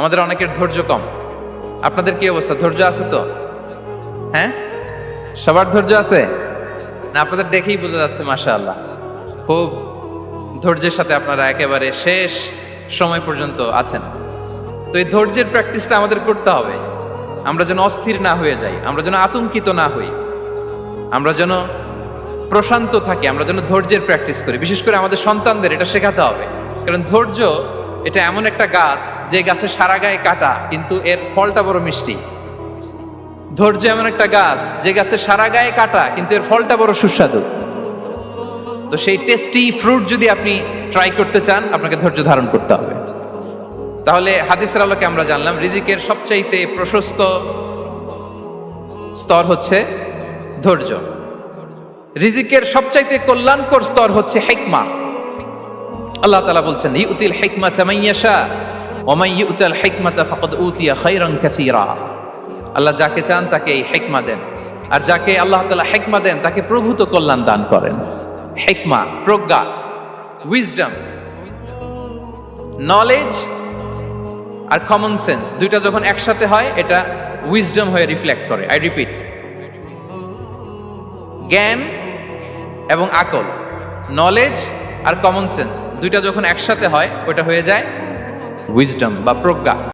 আমাদের অনেকের ধৈর্য কম। আপনাদের কি অবস্থা? ধৈর্য আছে তো? হ্যাঁ? সবার ধৈর্য আছে? না, আপনাদের দেখেই বোঝা যাচ্ছে মাশা আল্লাহ খুব ধৈর্যের সাথে আপনারা একেবারে শেষ সময় পর্যন্ত আছেন। তো এই ধৈর্যের প্র্যাকটিসটা আমাদের করতে হবে। আমরা যেন অস্থির না হয়ে যাই, আমরা যেন আতঙ্কিত না হই। আমরা যেন প্রশান্ত থাকি, আমরা যেন ধৈর্যের প্র্যাকটিস করি। বিশেষ করে আমাদের সন্তানদের এটা শেখাতে হবে। কারণ ধৈর্য এটা এমন একটা গাছ, যে গাছে সারা গায়ে কাটা, কিন্তু এর ফলটা বড় মিষ্টি। ধৈর্য এমন একটা গাছ, যে গাছে সারা গায়ে কাটা, কিন্তু এর ফলটা বড় সুস্বাদু। তো সেই টেস্টি ফ্রুট যদি আপনি ট্রাই করতে চান, আপনাকে ধৈর্য ধারণ করতে হবে। তাহলে হাদিসের আলোকে আমরা জানলাম, রিজিকের সবচাইতে প্রশস্ত স্তর হচ্ছে ধৈর্য। রিজিকের সবচাইতে কল্যাণকর স্তর হচ্ছে হেকমা। আল্লাহ তালা বলছেন, ইউতিল হেকমা চামাইয়াশা ওমাই ইউতাল হেকমাতা ফাকদ উতিয়া খাইরান কাসীরা। আল্লাহ যাকে চান তাকে এই হেকমা দেন। আর যাকে আল্লাহ তালা হেকমা দেন, তাকে প্রভূত কল্যাণ দান করেন। হেকমা, প্রজ্ঞা উইজডম নলেজ আর কমন সেন্স দুইটা যখন একসাথে হয়, এটা উইজডম হয়ে রিফ্লেক্ট করে। আই রিপিট জ্ঞান এবং আকল। নলেজ আর কমন সেন্স দুইটা যখন একসাথে হয় ওটা হয়ে যায় উইজডম বা প্রজ্ঞা।